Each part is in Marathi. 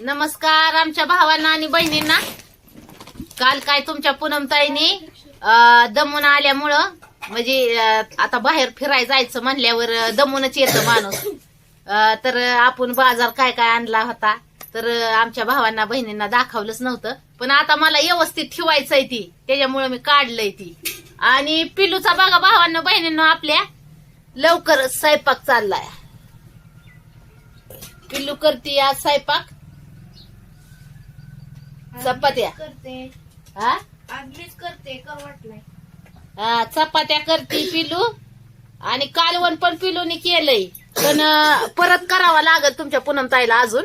नमस्कार आमच्या भावांना आणि बहिणींना. काल काय तुमच्या पूनमताईनी दमून आल्यामुळं म्हणजे आता बाहेर फिरायला जायचं म्हणल्यावर दमूनच येतं माणूस. तर आपण बाजार काय काय आणला होता तर आमच्या भावांना बहिणींना दाखवलंच नव्हतं. पण आता मला व्यवस्थित ठेवायचंय ती त्याच्यामुळे मी काढलंय ती. आणि पिलूचा बघा भावांना बहिणींना आपल्या लवकरच स्वयंपाक चाललाय. पिल्लू करते आज स्वयंपाक. चपात्या. करते. हा? आधीच करते कर वाटलंय. हा, चपात्या करते पिलू. आणि कालवण पण पिलूने केलंय. पण अं, परत करावा लागत तुमच्या पूनम ताईला अजून.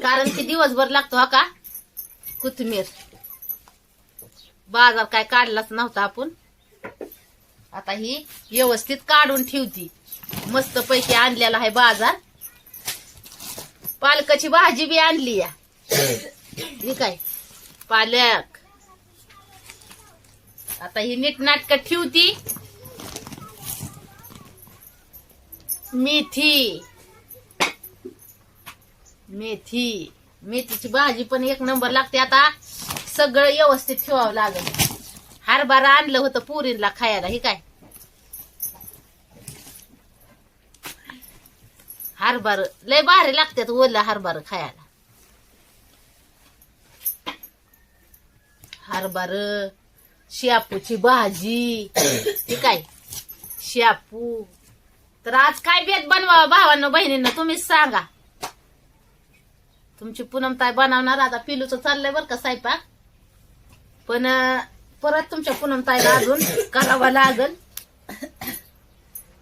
कारण की दिवसभर लागतो हा का? कोथिंबीर. बाजार काय काढलाच नव्हता आपण. आता ही व्यवस्थित काढून ठेवती. मस्त पैकी आणलेला आहे बाजार. पालकाची भाजी बी आणली या. ही. काय? पालक. आता ही नीटनाटक ठेवती. मेथी. मेथी. मेथीची भाजी पण एक नंबर लागते. आता सगळं व्यवस्थित ठेवावं लागेल. हरभरा आणलं होतं पुरीला खायला. ही काय? हरभर. लय भारी लागतात ओलं हरभर खायला. हरभर शापूची भाजी ठीक आहे शापू. तर आज काय बेत बनवा भावांना बहिणींना तुम्हीच सांगा. तुमची पूनमताई बनवणार आता पिलूचं चाललंय बरं का स्वयंपाक. पण परत तुमच्या पूनमताईला अजून करावं लागल.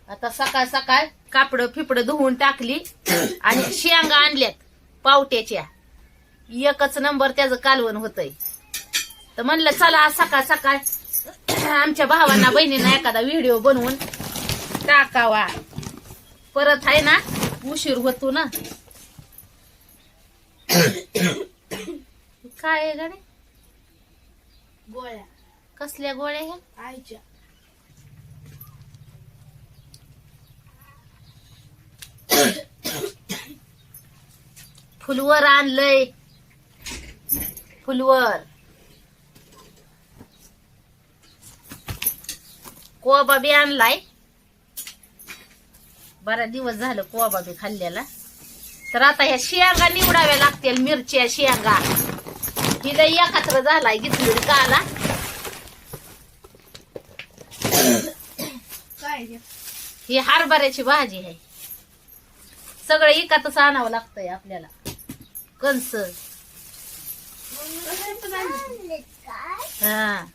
आता सकाळ सकाळ कापड फिपड धुवून टाकली आणि शेंगा आणल्यात पावट्याच्या. एकच नंबर त्याचं कालवण होतंय. तर म्हणलं चला सकाळ सकाळ आमच्या भावांना बहिणींना एखादा व्हिडिओ बनवून टाकावा. परत आहे ना उशीर होतो ना. काय गाडी गोळ्या. कसल्या गोळ्या ह्या? आईच्या. फुलवर आणलंय. फुलवर. कोबा बी आणलाय. बरा दिवस झालं कोबा बी खाल्ल्याला. तर आता ह्या शेंगा निवडाव्या लागतील मिरच्या शेंगा. हिला एकत्र झालाय घेतली काला. हे? ही हरभऱ्याची भाजी आहे. सगळं एकातच आणावं लागतंय आपल्याला. कंस हा.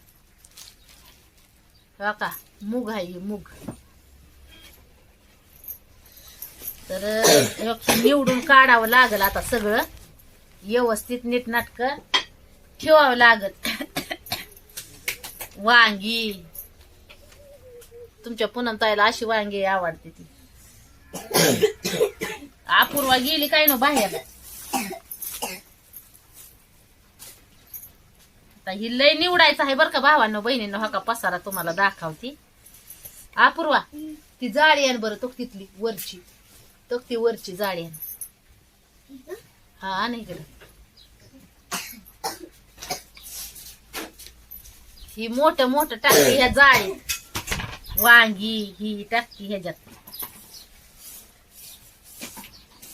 का? मूग आहे मूग. तर निवडून काढावं लागल आता सगळं. व्यवस्थित नीटनाटक ठेवावं लागल. वांगी. तुमच्या पुन्हा ताईला अशी वांगी आवडते ती. अपूर्वा गेली काय ना बाहेर? आता ही लय निवडायचं आहे बरं का भावानं बहिणीनं. हा का पसारा तुम्हाला दाखवती. अपूर्वा ती जाळी आण बरं तो तिथली वरची. तो ती वरची जाळी आण. हा आण इकडं. ही मोठ मोठ टाकते ह्या जाळीत वांगी ही टाकती ह्याच्यात.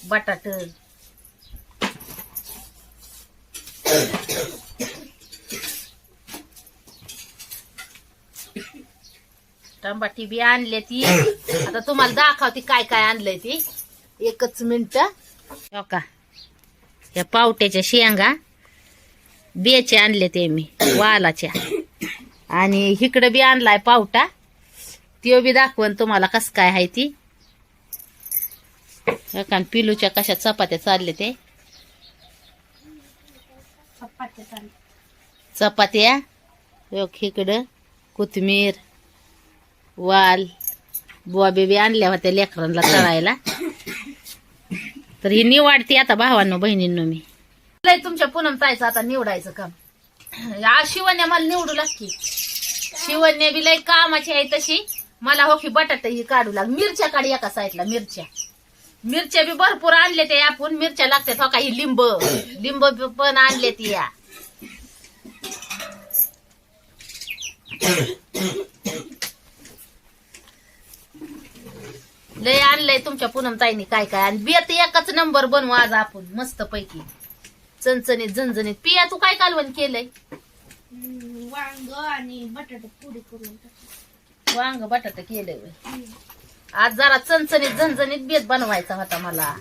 बटाट. टमाटी बी आणले ती. आता तुम्हाला दाखवते काय काय आणलंय ती. एकच मिनिट. हो का? या पावट्याच्या शेंगा बेचे आणले ते मी वालाच्या. आणि इकडं बी आणलाय पावटा. त्यो बी दाखवन तुम्हाला कस काय आहे ती. का, आणि पिलूच्या कशा चपात्या चालले ते? चपात्या इकडं कोथमीर वाल बुवा बेबी आणल्या होत्या लेकरांना चढायला तर ही निवाडते आता भावांनो बहिणींनो मी. लय तुमच्या पूनम तायचं आता निवडायचं काम. आज शिवण्या मला निवडू लागते शिवण्या बी लय कामाची आहे तशी. मला हो की बटाटा ही काढू लाग. मिरच्या काढ एका साईडला मिरच्या. मिरच्या बी भरपूर आणले ते आपण. मिरच्या लागतात हो काही लिंब. लिंब पण आणले ती या लय आणलंय तुमच्या पूनम ताईने काय काय. आणि बियात एकच नंबर बनवू आज आपण मस्त पैकी. चणचणीत झणझणीत. पिया तू काय कालवण केलंय? हम्म, वांग आणि बटाटा पुडी करून. वांग बटाटा केलंय. आज जरा चणचणीत झणझणीत बेत बनवायचा होता मला.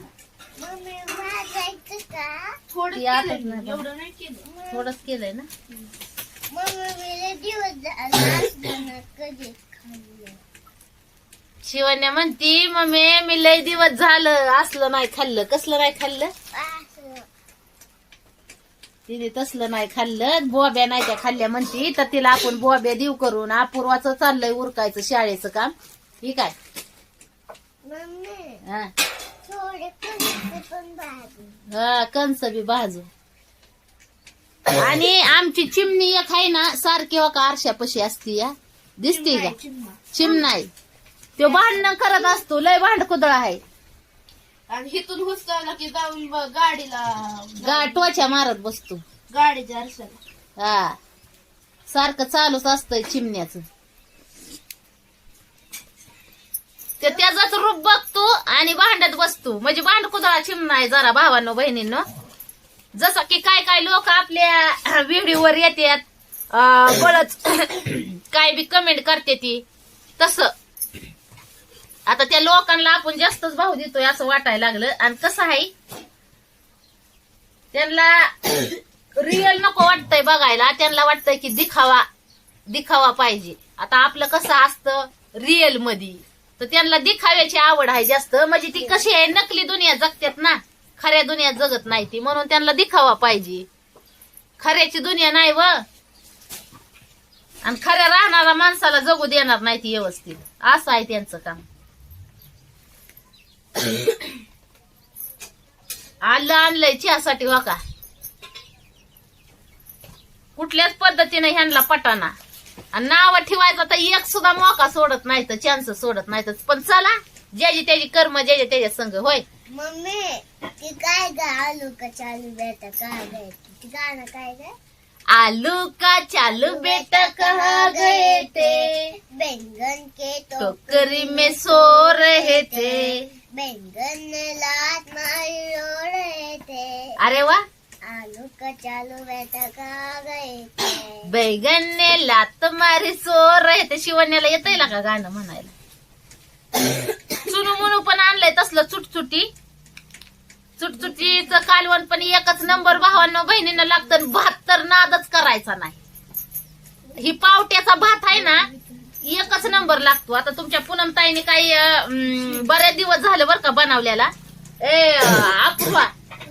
थोडं ती आटत केलं नाही मी, बा. एवढं नाही केलं. थोडंच केलंय ना? शिवण्या म्हणती मम्मी मी लय दिवस झालं असलं नाही खाल्लं. कसलं नाही खाल्लं? तिने तसलं नाही खाल्लं. बोब्या नाही त्या खाल्ल्या म्हणती. तर तिला आपण बोब्या देऊ करून. अपूर्वाचं चाललंय उरकायचं शाळेचं काम. ठीक आहे हा. हा कंस बी भाजू. आणि आमची चिमणी एक आहे ना सारखी हो का आरशापाशी असती या? दिसती का? चिमणा. चिमणाई. तो भांडण करत असतो लय भांड कुदळ आहे. आणि हिथून हुसकावला की जाऊन ब- गाडीला गा टोच्या मारत बसतो. गाडीच्या आरशाला हा. सारखं चालूच असतंय चिमण्याचं. ते त्याचाच रूप बघतो आणि भांडत बसतो. म्हणजे भांड कुदळा चिमणा आहे जरा भावांनो बहिणींनो. जसं की काय काय लोक आपल्या व्हिडिओवर येतात अं, बळच काय बी कमेंट करते ती तस. आता त्या लोकांना आपण जास्तच भाव देतोय असं वाटायला लागलं. आणि कसं आहे त्यांना रिअल नको वाटतंय बघायला. त्यांना वाटतंय की दिखावा दिखावा पाहिजे. आता आपलं कसं असतं रिअलमध्ये तर त्यांना दिखाव्याची आवड आहे जास्त. म्हणजे ती कशी आहे नकली दुनिया जगतात ना. खऱ्या दुनिया जगत नाही ती. म्हणून त्यांना दिखावा पाहिजे. खऱ्याची दुनिया नाही व. आणि खऱ्या राहणाऱ्या माणसाला जगू देणार नाही ती व्यवस्थित. असं आहे त्यांचं काम. आलं आणलंय चहासाठी हो का कुठल्याच पद्धतीने ह्यांना पटाना. आणि नाव ठेवायचं तर एक सुद्धा मोका सोडत नाही तर चान्स सोडत नाही तर. पण चला ज्याची त्याची कर्म ज्याच्या त्याच्या संघ होय. मम्मी ती काय ग आलू का चालू बेटा काय ग? ती गाणं काय ग? आलू का चालू बेटा कहा गए थे बैंगन के टोकरी में सो रहे थे. लात मारी रो रहे थे अरे वा. आलू का चालू बेटा कहा गए थे बैगन ने लात मारी सो रहे थे शिवण्याला येतंय ना का गाणं म्हणायला? चुनू मुनू पण आणलंय तसलं चुटचुटी. चुटचुटीचं कालवण पण एकच नंबर भावांना बहिणीनं लागतं भात तर नादच करायचा नाही. ही पावट्याचा भात आहे ना एकच नंबर लागतो. आता तुमच्या पूनम ताईने काही अं, बरेच दिवस झाले बरं का बनवल्याला. ए अपुवा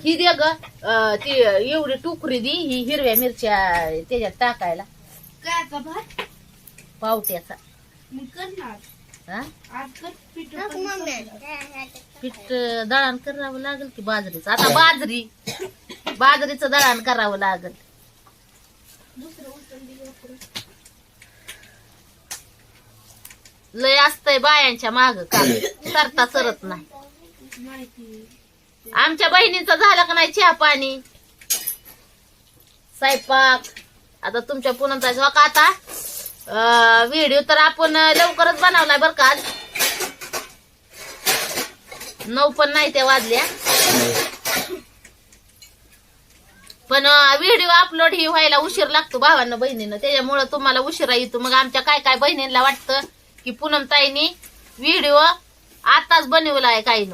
ही दे ग. अं, ती एवढी टुकरी दी ही हिरव्या मिरच्या त्याच्यात टाकायला. भात? पावट्याचा. मग कर ना आज. हा? आज कर पीठ नको मम्मी. पीठ दळण करावं लागेल की बाजरीचं? आता बाजरी. बाजरीचं दळण करावं लागेल. लय असतंय बायांच्या माग का? सरता सरत नाही. आमच्या बहिणीचं झालं का नाही चहा पाणी? स्वयंपाक. आता तुमच्या पुनमचा हो का आता? व्हिडिओ तर आपण लवकरच बनवलाय बर का आज. नऊ पण नाही त्या वाजल्या. पण व्हिडिओ अपलोड ही व्हायला उशीर लागतो भावांना बहिणीनं. त्याच्यामुळं तुम्हाला उशिरा येतो. मग आमच्या काय काय बहिणींना वाटतं? की पूनम ताईनी व्हिडिओ आताच बनवला आहे काही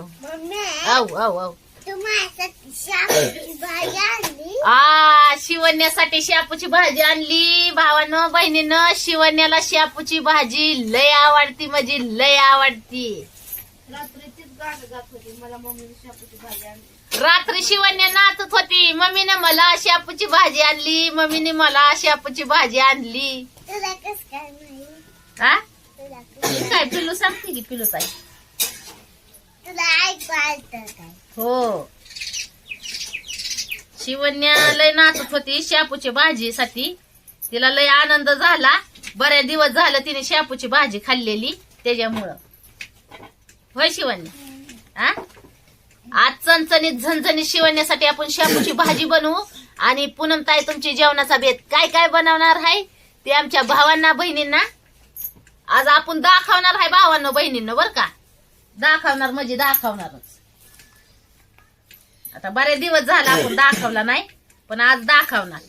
आ शिवण्यासाठी शापूची भाजी आणली. भावानं बहिणीनं शिवण्याला शापूची भाजी लय आवडती म्हणजे लय आवडती. रात्री तीच गाणं गात होती मला मम्मीने शापूची भाजी आणली. रात्री शिवण्या नाचत होती. मम्मीने मला शापूची भाजी आणली. मम्मीने मला शापूची भाजी आणली. तुला कस काय हा काय पिलू सांगते की पिलू ताई? तुला ऐकू आलत काय? हो. शिवण्या लय नाचत होती शापूची भाजीसाठी. तिला लय आनंद झाला. बऱ्याच दिवस झालं तिने शापूची भाजी खाल्लेली त्याच्यामुळं. होय शिवण्या? हा आज चणचणीत झणझणीत शिवण्यासाठी आपण शापूची भाजी बनवू. आणि पूनम ताई तुमची जेवणाचा बेत काय काय बनवणार आहे? ते आमच्या भावांना बहिणींना आज आपण दाखवणार आहे भावांना बहिणींना बर का? दाखवणार म्हणजे दाखवणारच. आता बरेच दिवस झाला आपण दाखवला नाही पण आज दाखवणार.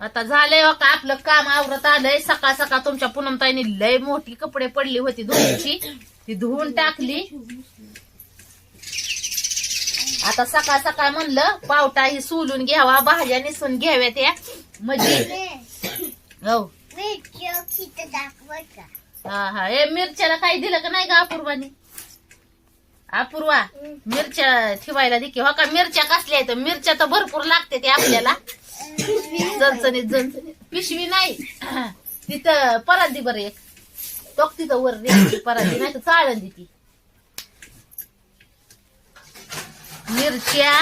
आता झालंय हो का आपलं काम आवरत आलंय. सकाळ सकाळ तुमच्या पुनमताईने लय मोठी कपडे पडली होती धुण्याची ती धुवून टाकली. आता सकाळ सकाळ म्हणलं पावटा ही सोलून घ्यावा भाज्या निसून घ्याव्या त्या. म्हणजे हो. हा हा. ए मिरच्याला काही दिलं का नाही का अपूर्वानी? अपूर्वा मिरच्या ठेवायला दे की. हो का मिरच्या कसल्या आहेत? मिरच्या तर भरपूर लागते ते आपल्याला. चणचणीत झणझणीत पिशवी नाही. तिथं परांदी बरं एक. टोक तिथं वर परांदी. नाही तर चाळण ती. मिरच्या.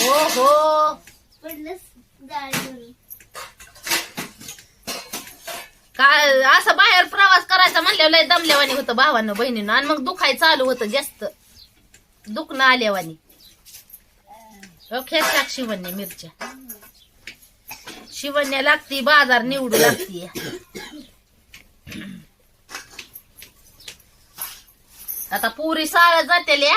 हो हो काय असं बाहेर प्रवास करायचा म्हणल्यावर लय दमल्यावानी होतं भावानं बहिणीनं. आणि मग दुखाय चालू होतं जास्त. दुखणं आल्यावानी खेळ टाक शिवण्या मिरच्या. शिवण्या लागती बाजार निवडू लागती. आता पुरी शाळेत जातेल्या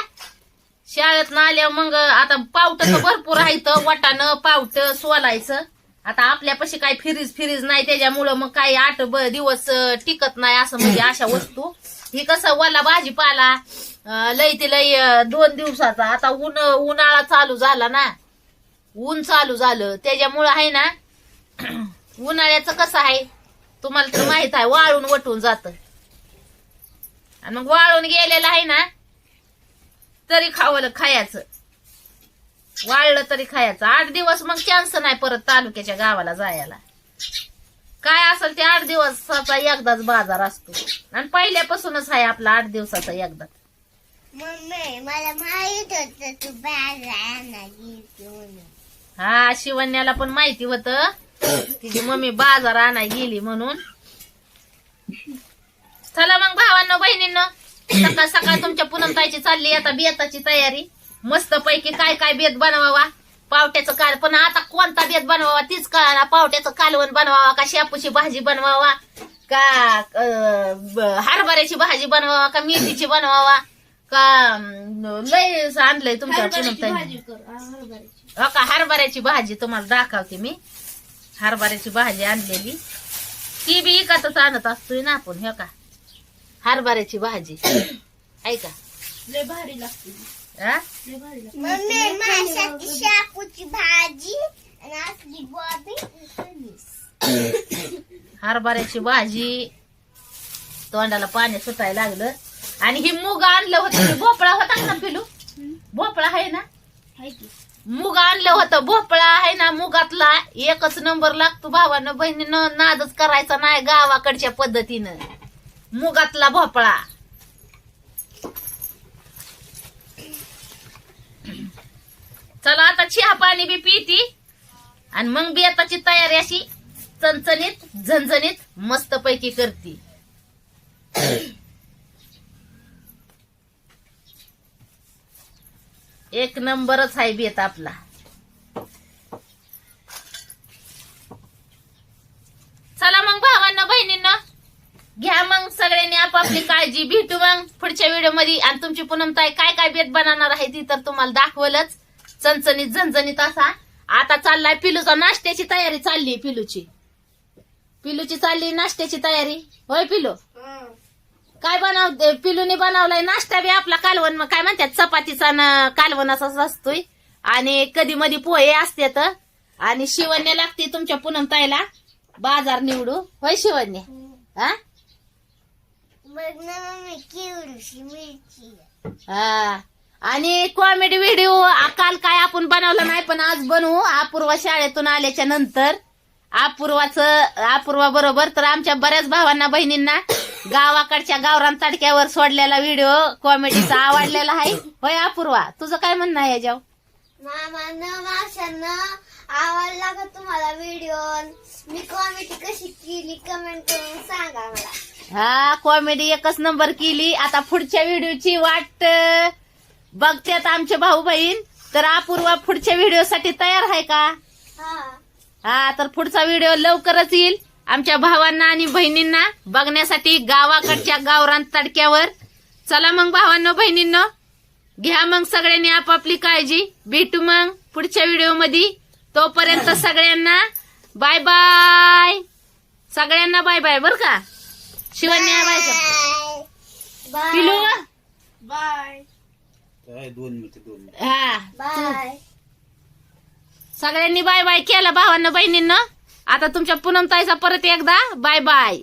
शाळेत ना आल्यावर मग आता पावट भरपूर आहे तर वाटाणं पावट सोलायचं. आता आपल्यापाशी काही फिरीज फिरीज नाही त्याच्यामुळं मग काही आठ ब- दिवस टिकत नाही असं म्हणजे अशा वस्तू. ही कसं वाला भाजीपाला लय ते लय दोन दिवसाचा आता ऊन उन्हाळा चालू झाला ना. ऊन चालू झालं त्याच्यामुळं आहे ना उन्हाळ्याचं कसं आहे तुम्हाला तर माहीत आहे वाळून वटून जात. आणि मग वाळून गेलेलं आहे ना तरी खावलं खायचं. वाळलं तरी खायचं. आठ दिवस मग चान्स नाही परत तालुक्याच्या गावाला जायला. काय असेल ते आठ दिवसाचा एकदाच बाजार असतो. आणि पहिल्यापासूनच आहे आपला आठ दिवसाचा एकदा मम्मी मला माहीत होत तू म्हणून. हा शिवण्याला पण माहिती होत. तिची मम्मी बाजार आणाय गेली म्हणून. चला मग भावांनो बहिणींनो. सकाळ सकाळ तुमच्या पूनमताईची चालली आता बेताची तयारी. मस्त पैकी काय काय बेत बनवावा? पावट्याचं काल पण आता कोणता बेत बनवावा तीच कळा पावट्याचं कालवण बनवावा का शेपूची भाजी बनवावा? का हरभऱ्याची भाजी बनवावा का मेथीची बनवावा? का लय आणलंय तुमच्या हरभऱ्याची. हो का? हरभऱ्याची भाजी तुम्हाला दाखवते मी. हरभऱ्याची भाजी आणलेली. ती बी इकतच आणत असतोय ना आपण हे का? हरभऱ्याची भाजी. ऐका. लय भारी लागते. हा? लय भारी लागते. मम्मी माझ्यासाठी शापूची भाजी आणि असली गोबी आणि फणस. हरभऱ्याची भाजी. तोंडाला पाणी सुटायला लागलं. आणि ही मूग आणलं होतं. भोपळा होता ना पिलू? भोपळा आहे ना? हाय की. मूग आणलं होतं. भोपळा आहे ना मुगातला. एकच नंबर लागतो भावानं. बहिणीनं नादच करायचा नाही गावाकडच्या पद्धतीनं. मुगातला भोपळा. चला आता चहा पाणी बी पिती. आणि मग बी आताची तयारी अशी चणचणीत झणझणीत मस्त पैकी करती. एक नंबरच आहे बेत आपला चला मग भावांना बहिणींना घ्या मग सगळ्यांनी आपापली भेटू मग पुढच्या व्हिडिओमध्ये. आणि तुमची पूनमताई काय काय बेत बनवणार आहे ती तर तुम्हाला दाखवलच. चणचणीत झणझणीत असा. आता चाललाय पिलूचा नाश्त्याची तयारी चालली पिलूची. पिलूची चालली नाश्त्याची तयारी. होय पिलू? काय बनव पिलूने बनवलाय नाश्ता बी आपला कालवण. मग काय म्हणतात चपातीचा न कालवण असाच असतोय. आणि कधी मधी पोहे असते तर आणि शिवण्या लागते तुमच्या पूनमताईला बाजार निवडू. होय शिवण्या? हा? मग ना मम्मी केवढीशी मिरची हा. आणि कॉमेडी व्हिडिओ काल काय आपण बनवलं नाही पण आज बनवू. अपूर्वा शाळेतून आल्याच्यानंतर. अपूर्वाचं अपूर्वा बरोबर. तर आमच्या बऱ्याच भावांना बहिणींना गावाकडच्या गावरान तडक्यावर सोडलेला व्हिडिओ कॉमेडीचा आवडलेला आहे. होय अपूर्वा? तुझं काय म्हणणं आहे याच्यावर? मामानं माशानं आवडला का तुम्हाला व्हिडिओ मी कॉमेडी कशी केली कमेंट करून सांगा मला. हा कॉमेडी एकच नंबर केली. आता पुढच्या व्हिडिओची वाट बघतात आमचे भाऊ बहीण. तर अपूर्वा पुढच्या व्हिडिओसाठी तयार आहे का? हा. हा तर पुढचा व्हिडिओ लवकरच येईल. आमच्या भावांना आणि बहिणींना बघण्यासाठी गावाकडच्या गावरान तडक्यावर. चला मग भावांनो बहिणींनो. घ्या मग सगळ्यांनी आपापली काळजी. भेटू मग पुढच्या व्हिडिओमध्ये तोपर्यंत सगळ्यांना बाय बाय सगळ्यांना बाय बाय बर का? शिवण्या बाय का बाय पिलू? बाय काय दोन मिनिटं दोन मिनिटं. हा बाय सगळ्यांनी बाय बाय केला भावांना बहिणींना. आता तुमच्या पूनम ताईचा परत एकदा बाय बाय.